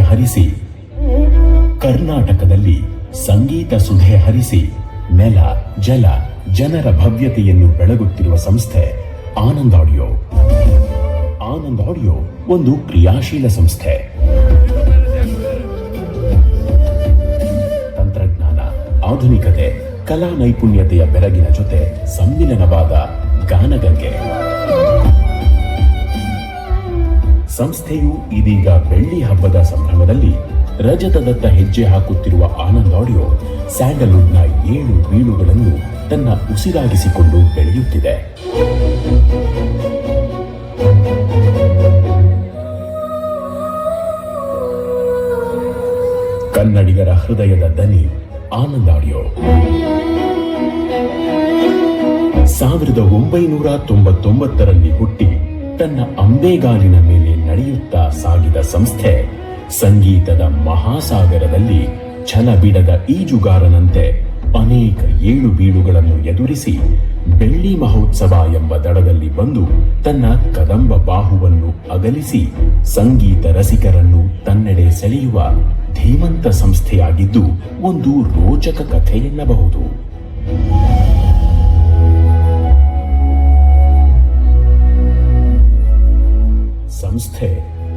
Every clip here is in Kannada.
ಹರಿಸಿ. ಕರ್ನಾಟಕದಲ್ಲಿ ಸಂಗೀತ ಸುಧೆ ಹರಿಸಿ. ನೆಲ, ಜಲ, ಜನರ ಭವ್ಯತೆಯನ್ನು ಬೆಳಗುತ್ತಿರುವ ಸಂಸ್ಥೆ ಆನಂದ್ ಆಡಿಯೋ. ಆನಂದ್ ಆಡಿಯೋ ಒಂದು ಕ್ರಿಯಾಶೀಲ ಸಂಸ್ಥೆ. ತಂತ್ರಜ್ಞಾನ, ಆಧುನಿಕತೆ, ಕಲಾ ನೈಪುಣ್ಯತೆಯ ಬೆರಗಿನ ಜೊತೆ ಸಮ್ಮಿಲನವಾದ ಗಾನಗಂಗೆ. ಸಂಸ್ಥೆಯು ಇದೀಗ ಬೆಳ್ಳಿ ಹಬ್ಬದ ಸಂಭ್ರಮದಲ್ಲಿ ರಜತದತ್ತ ಹೆಜ್ಜೆ ಹಾಕುತ್ತಿರುವ ಆನಂದ್ ಆಡಿಯೋ ಸ್ಯಾಂಡಲ್ವುಡ್ನ ಏಳು ಬೀಳುಗಳನ್ನು ತನ್ನ ಉಸಿರಾಗಿಸಿಕೊಂಡು ಬೆಳೆಯುತ್ತಿದೆ. ಕನ್ನಡಿಗರ ಹೃದಯದ ದನಿ ಆನಂದ್ ಆಡಿಯೋ. ಸಾವಿರದ ಒಂಬೈನೂರ ತೊಂಬತ್ತೊಂಬತ್ತರಲ್ಲಿ ಹುಟ್ಟಿ ತನ್ನ ಅಂಬೆಗಾಲಿನ ಮೇಲೆ ನಡೆಯುತ್ತಾ ಸಾಗಿದ ಸಂಸ್ಥೆ, ಸಂಗೀತದ ಮಹಾಸಾಗರದಲ್ಲಿ ಛಲಬಿಡದ ಈಜುಗಾರನಂತೆ ಅನೇಕ ಏಳು ಬೀಳುಗಳನ್ನು ಎದುರಿಸಿ ಬೆಳ್ಳಿ ಮಹೋತ್ಸವ ಎಂಬ ದಡದಲ್ಲಿ ಬಂದು ತನ್ನ ಕದಂಬ ಬಾಹುವನ್ನು ಅಗಲಿಸಿ ಸಂಗೀತ ರಸಿಕರನ್ನು ತನ್ನೆಡೆ ಸೆಳೆಯುವ ಧೀಮಂತ ಸಂಸ್ಥೆಯಾಗಿದ್ದು ಒಂದು ರೋಚಕ ಕಥೆ ಎನ್ನಬಹುದು.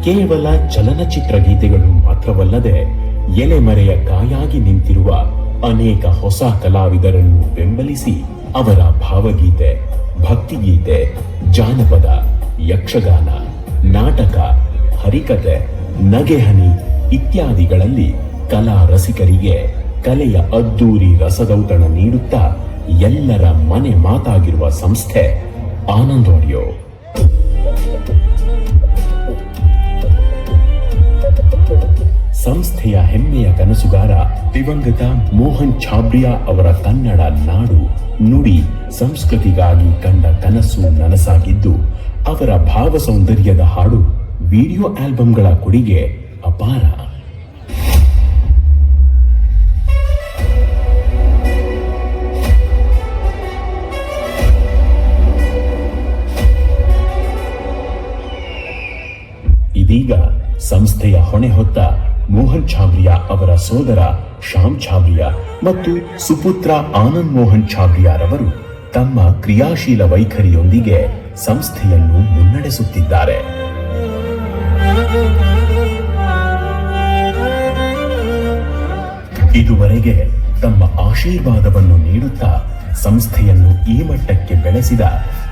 ಕೇವಲ ಚಲನಚಿತ್ರ ಗೀತೆಗಳು ಮಾತ್ರವಲ್ಲದೆ ಎಲೆಮರೆಯ ಕಾಯಾಗಿ ನಿಂತಿರುವ ಅನೇಕ ಹೊಸ ಕಲಾವಿದರನ್ನು ಬೆಂಬಲಿಸಿ ಅವರ ಭಾವಗೀತೆ, ಭಕ್ತಿಗೀತೆ, ಜಾನಪದ, ಯಕ್ಷಗಾನ, ನಾಟಕ, ಹರಿಕತೆ, ನಗೆಹನಿ ಇತ್ಯಾದಿಗಳಲ್ಲಿ ಕಲಾ ರಸಿಕರಿಗೆ ಕಲೆಯ ಅದ್ದೂರಿ ರಸದೌತಣ ನೀಡುತ್ತಾ ಎಲ್ಲರ ಮನೆ ಮಾತಾಗಿರುವ ಸಂಸ್ಥೆ ಆನಂದ್ ಆಡಿಯೋ. ಸಂಸ್ಥೆಯ ಹೆಮ್ಮೆಯ ಕನಸುಗಾರ ದಿವಂಗತ ಮೋಹನ್ ಛಾಬ್ರಿಯಾ ಅವರ ಕನ್ನಡ ನಾಡು ನುಡಿ ಸಂಸ್ಕೃತಿಗಾಗಿ ಕಂಡ ಕನಸು ನನಸಾಗಿದ್ದು, ಅವರ ಭಾವ ಸೌಂದರ್ಯದ ಹಾಡು ವಿಡಿಯೋ ಆಲ್ಬಂಗಳ ಕೊಡುಗೆ ಅಪಾರ. ಇದೀಗ ಸಂಸ್ಥೆಯ ಹೊಣೆ ಹೊತ್ತ ಮೋಹನ್ ಛಾಬ್ರಿಯಾ ಅವರ ಸೋದರ ಶ್ಯಾಮ್ ಛಾಬ್ರಿಯಾ ಮತ್ತು ಸುಪುತ್ರ ಆನಂದ್ ಮೋಹನ್ ಛಾಬ್ರಿಯಾರವರು ತಮ್ಮ ಕ್ರಿಯಾಶೀಲ ವೈಖರಿಯೊಂದಿಗೆ ಸಂಸ್ಥೆಯನ್ನು ಮುನ್ನಡೆಸುತ್ತಿದ್ದಾರೆ. ಇದುವರೆಗೆ ತಮ್ಮ ಆಶೀರ್ವಾದವನ್ನು ನೀಡುತ್ತಾ ಸಂಸ್ಥೆಯನ್ನು ಈ ಮಟ್ಟಕ್ಕೆ ಬೆಳೆಸಿದ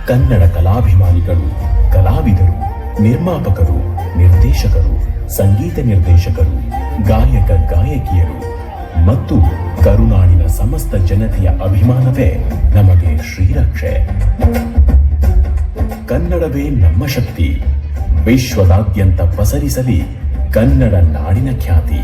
ಕನ್ನಡ ಕಲಾಭಿಮಾನಿಗಳು, ಕಲಾವಿದರು, ನಿರ್ಮಾಪಕರು, ನಿರ್ದೇಶಕರು ಸಂಗೀತ ನಿರ್ದೇಶಕರು, ಗಾಯಕ, ಗಾಯಕಿಯರು ಮತ್ತು ಕರುನಾಡಿನ ಸಮಸ್ತ ಜನತೆಯ ಅಭಿಮಾನವೇ ನಮಗೆ ಶ್ರೀರಕ್ಷೆ. ಕನ್ನಡವೇ ನಮ್ಮ ಶಕ್ತಿ. ವಿಶ್ವದಾದ್ಯಂತ ಪಸರಿಸಲಿ ಕನ್ನಡ ನಾಡಿನ ಖ್ಯಾತಿ.